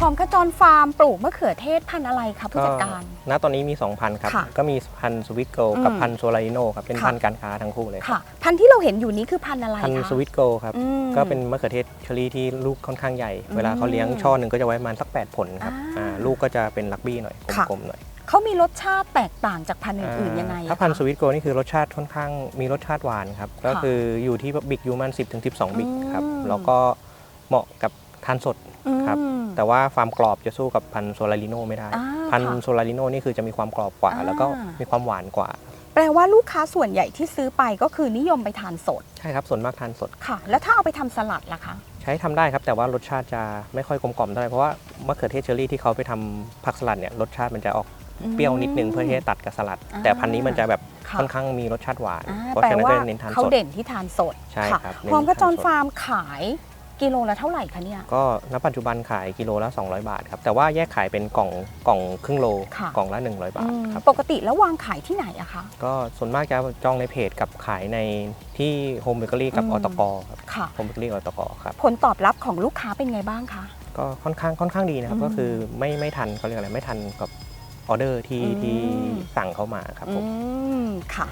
รฟาร์มปลูกมะเขือเทศพันธุ์อะไรคะผู้จัดการ ณตอนนี้มี2พันธุ์ครับ ค่ะก็มีพันธุ์สวิตโกกับอืมพันธุ์โซลาริโนครับ เป็นค่ะ พันธุ์การค้าทั้งคู่เลยค่ะ พันธุ์ที่เราเห็นอยู่นี้คือพันธุ์อะไรพันธุ์คะสวิตโกครับ อืมก็เป็นมะเขือเทศเชอรี่ที่ลูกค่อนข้างใหญ่ อืมเวลาเขาเลี้ยงช่อหนึ่งก็จะไว้ประมาณสัก 8 ผลครับอ่าอ่าลูกก็จะเป็นลักบี้หน่อยค่ะ กลมๆหน่อยเขามีรสชาติแตกต่างจากพันธุ์อื่นๆยังไงอ่าอะถ้าพันธุ์สคะวิตโกนี่คือรสชาติค่อนข้างมีรสชาติหวานครับ ก็คืออยู่ที่บิกยูมัน10ถึง12 บิกครับ อืม แล้วก็เหมาะกับทานสด ครับ อืม แต่ว่าความกรอบจะสู้กับพันธุ์โซลาริโนไม่ได้ อ่าพันค่ะธุ์โซลาริโนนี่คือจะมีความกรอบกว่าอ่า แล้วก็มีความหวานกว่า แปลว่าลูกค้าส่วนใหญ่ที่ซื้อไปก็คือนิยมไปทานสดใช่ครับส่วนมากทานสด ค่ะ แล้วถ้าเอาไปทำสลัดล่ะคะ ใช้ทำได้ครับ แต่ว่ารสชาติจะไม่ค่อยกลมกล่อมเท่าไหร่เพราะว่ามะเขือเทศเชอรี่ที่เขาไปทำผักสลัดเนี่ยรสชาติมันจะออกเปรี้ยวนิดนึงเพื่อที่จะตัดกับสลัด อ่า แต่พันธุ์นี้มันจะแบบค่ะค่อนข้างมีรสชาติหวาน อ่าเพราะแปลฉะนั้นว่าก็เน้นทานเขาสด เด่นที่ทานสดใช่ค่ะครับเน้นพร้อมกระจรทานสดฟาร์มขาย กิโลละเท่าไหร่คะเนี่ย ก็ณปัจจุบันขายกิโลละ 200 บาทครับแต่ว่าแยกขายเป็นกล่องกล่องครึ่งโลค่ะ กล่องละ 100 บาทอืมครับปกติแล้ววางขายที่ไหนอะคะ ก็ส่วนมากจะจองในเพจกับขายในที่โฮมเบเกอรี่กับอืม อตกครับค่ะ โฮมเบเกอรี่อตกครับผลตอบรับของลูกค้าเป็นไงบ้างคะ ก็ค่อนข้างค่อนข้างดีนะครับอืมก็คือไม่ไม่ทันเขาเรียกอะไรไม่ทันกับออเดอร์ที่อืม ที่สั่งเข้ามาครับผม อืม ค่ะ